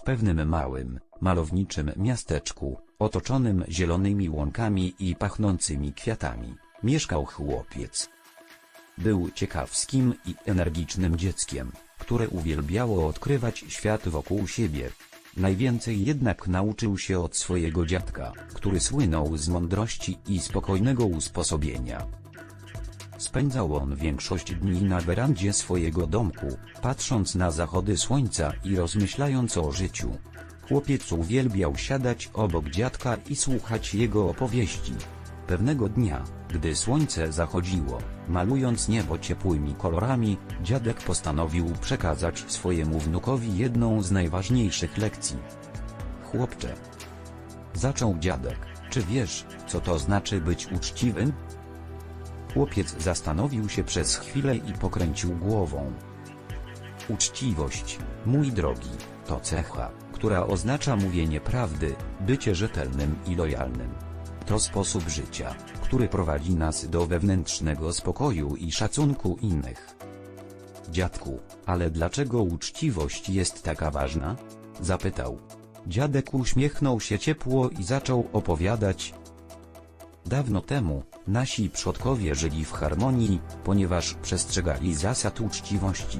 W pewnym małym, malowniczym miasteczku, otoczonym zielonymi łąkami i pachnącymi kwiatami, mieszkał chłopiec. Był ciekawskim i energicznym dzieckiem, które uwielbiało odkrywać świat wokół siebie. Najwięcej jednak nauczył się od swojego dziadka, który słynął z mądrości i spokojnego usposobienia. Spędzał on większość dni na werandzie swojego domku, patrząc na zachody słońca i rozmyślając o życiu. Chłopiec uwielbiał siadać obok dziadka i słuchać jego opowieści. Pewnego dnia, gdy słońce zachodziło, malując niebo ciepłymi kolorami, dziadek postanowił przekazać swojemu wnukowi jedną z najważniejszych lekcji. Chłopcze, zaczął dziadek, czy wiesz, co to znaczy być uczciwym? Chłopiec zastanowił się przez chwilę i pokręcił głową. Uczciwość, mój drogi, to cecha, która oznacza mówienie prawdy, bycie rzetelnym i lojalnym. To sposób życia, który prowadzi nas do wewnętrznego spokoju i szacunku innych. Dziadku, ale dlaczego uczciwość jest taka ważna? Zapytał. Dziadek uśmiechnął się ciepło i zaczął opowiadać. Dawno temu, nasi przodkowie żyli w harmonii, ponieważ przestrzegali zasad uczciwości.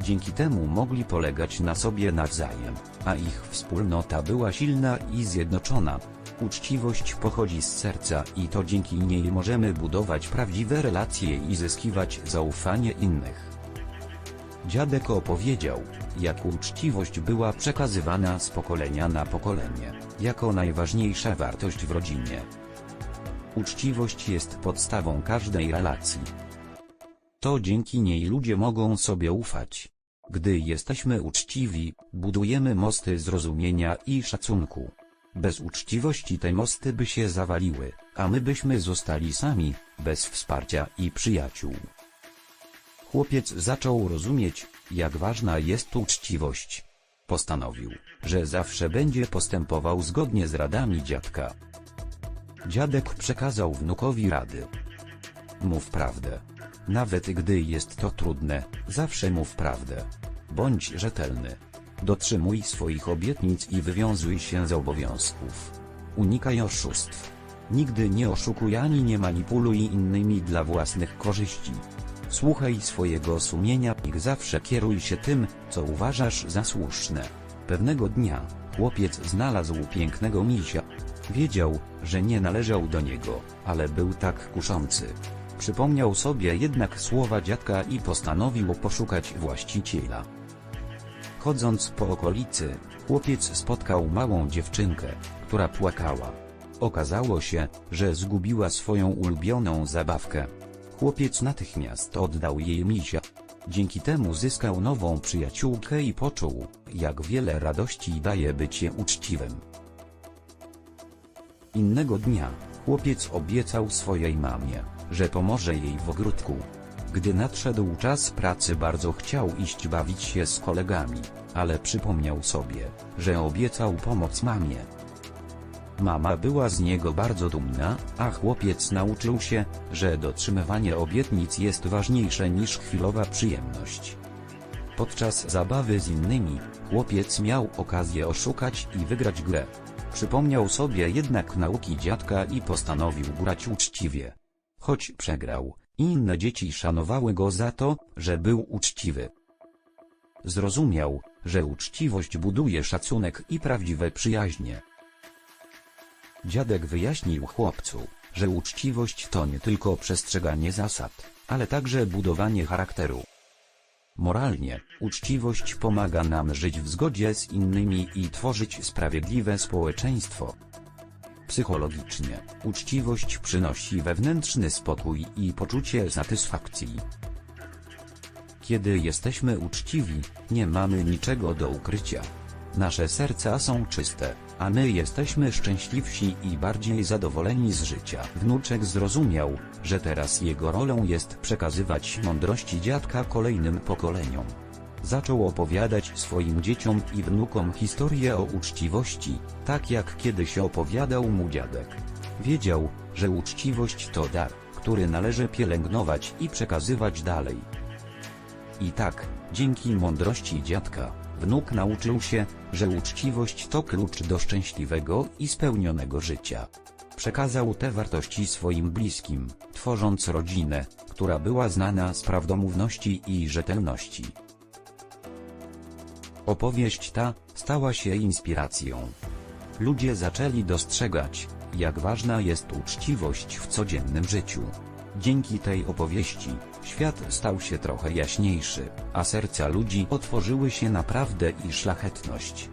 Dzięki temu mogli polegać na sobie nawzajem, a ich wspólnota była silna i zjednoczona. Uczciwość pochodzi z serca i to dzięki niej możemy budować prawdziwe relacje i zyskiwać zaufanie innych. Dziadek opowiedział, jak uczciwość była przekazywana z pokolenia na pokolenie, jako najważniejsza wartość w rodzinie. Uczciwość jest podstawą każdej relacji. To dzięki niej ludzie mogą sobie ufać. Gdy jesteśmy uczciwi, budujemy mosty zrozumienia i szacunku. Bez uczciwości te mosty by się zawaliły, a my byśmy zostali sami, bez wsparcia i przyjaciół. Chłopiec zaczął rozumieć, jak ważna jest uczciwość. Postanowił, że zawsze będzie postępował zgodnie z radami dziadka. Dziadek przekazał wnukowi rady. Mów prawdę. Nawet gdy jest to trudne, zawsze mów prawdę. Bądź rzetelny. Dotrzymuj swoich obietnic i wywiązuj się z obowiązków. Unikaj oszustw. Nigdy nie oszukuj ani nie manipuluj innymi dla własnych korzyści. Słuchaj swojego sumienia i zawsze kieruj się tym, co uważasz za słuszne. Pewnego dnia, chłopiec znalazł pięknego misia. Wiedział, że nie należał do niego, ale był tak kuszący. Przypomniał sobie jednak słowa dziadka i postanowił poszukać właściciela. Chodząc po okolicy, chłopiec spotkał małą dziewczynkę, która płakała. Okazało się, że zgubiła swoją ulubioną zabawkę. Chłopiec natychmiast oddał jej misia. Dzięki temu zyskał nową przyjaciółkę i poczuł, jak wiele radości daje bycie uczciwym. Innego dnia, chłopiec obiecał swojej mamie, że pomoże jej w ogródku. Gdy nadszedł czas pracy bardzo chciał iść bawić się z kolegami, ale przypomniał sobie, że obiecał pomoc mamie. Mama była z niego bardzo dumna, a chłopiec nauczył się, że dotrzymywanie obietnic jest ważniejsze niż chwilowa przyjemność. Podczas zabawy z innymi, chłopiec miał okazję oszukać i wygrać grę. Przypomniał sobie jednak nauki dziadka i postanowił grać uczciwie. Choć przegrał, inne dzieci szanowały go za to, że był uczciwy. Zrozumiał, że uczciwość buduje szacunek i prawdziwe przyjaźnie. Dziadek wyjaśnił chłopcu, że uczciwość to nie tylko przestrzeganie zasad, ale także budowanie charakteru. Moralnie, uczciwość pomaga nam żyć w zgodzie z innymi i tworzyć sprawiedliwe społeczeństwo. Psychologicznie, uczciwość przynosi wewnętrzny spokój i poczucie satysfakcji. Kiedy jesteśmy uczciwi, nie mamy niczego do ukrycia. Nasze serca są czyste, a my jesteśmy szczęśliwsi i bardziej zadowoleni z życia. Wnuczek zrozumiał, że teraz jego rolą jest przekazywać mądrości dziadka kolejnym pokoleniom. Zaczął opowiadać swoim dzieciom i wnukom historię o uczciwości, tak jak kiedyś opowiadał mu dziadek. Wiedział, że uczciwość to dar, który należy pielęgnować i przekazywać dalej. I tak, dzięki mądrości dziadka, Wnuk nauczył się, że uczciwość to klucz do szczęśliwego i spełnionego życia. Przekazał te wartości swoim bliskim, tworząc rodzinę, która była znana z prawdomówności i rzetelności. Opowieść ta stała się inspiracją. Ludzie zaczęli dostrzegać, jak ważna jest uczciwość w codziennym życiu. Dzięki tej opowieści, świat stał się trochę jaśniejszy, a serca ludzi otworzyły się na prawdę i szlachetność.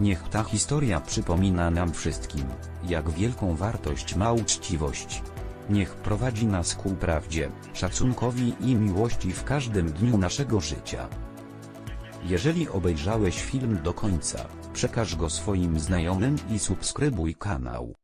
Niech ta historia przypomina nam wszystkim, jak wielką wartość ma uczciwość. Niech prowadzi nas ku prawdzie, szacunkowi i miłości w każdym dniu naszego życia. Jeżeli obejrzałeś film do końca, przekaż go swoim znajomym i subskrybuj kanał.